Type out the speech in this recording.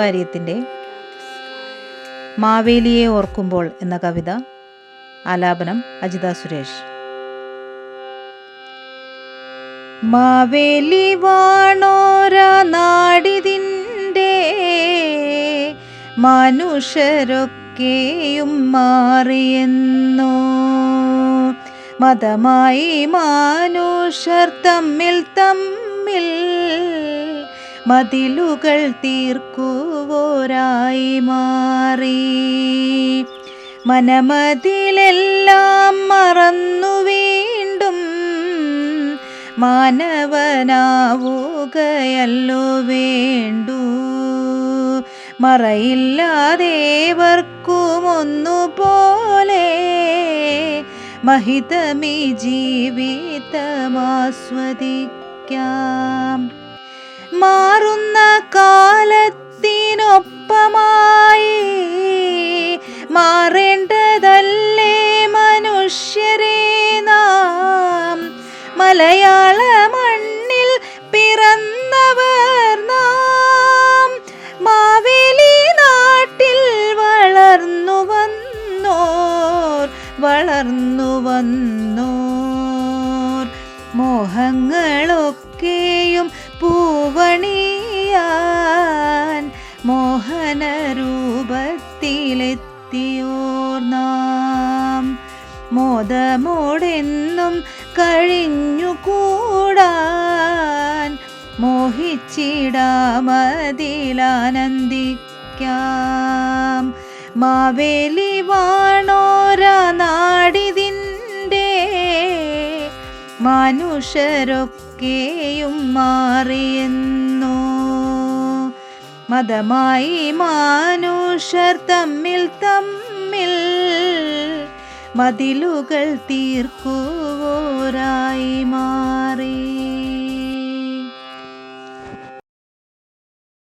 കാര്യത്തിന്റെ മാവേലിയെ ഓർക്കുമ്പോൾ എന്ന കവിത ആലാപനം അജിത സുരേഷ്. മാവേലി വാണോര നാടിതിന്റെ മനുഷ്യരൊക്കെയും മാറിയെന്നോ? മതമായി മനുഷ്യർ തമ്മിൽ തമ്മിൽ മതിലുകൾ തീർക്കുവോരായി മാറി. മനമതിലെല്ലാം മറന്നു വീണ്ടും മാനവനാവുകയല്ലോ വേണ്ടു. മറയില്ലാദേവർക്കും പോലെ മഹിതമീ ജീവിതമാസ്വദിക്കാം മാറുന്ന കാലത്തിനൊപ്പമായി മാറേണ്ടതല്ലേ മനുഷ്യരെ നാം? മലയാള മണ്ണിൽ പിറന്നവർ നാം മാവേലി നാട്ടിൽ വളർന്നു വന്നോർ വളർന്നു വന്നോർ. മോഹങ്ങളൊക്കെയും രൂപത്തിലെത്തിയോർ നാം മോദമോടെന്നും കഴിഞ്ഞുകൂടാൻ. മോഹിച്ചിടാമതിലാനന്ദിക്കാം. മാവേലി വാണോര നാടിതിന്റെ. മനുഷ്യരൊക്കെയും മാറിയെന്നോ മതമായി മാനുഷർ തമ്മിൽ തമ്മിൽ മതിലുകൾ തീർക്കുവോരായി മാറി.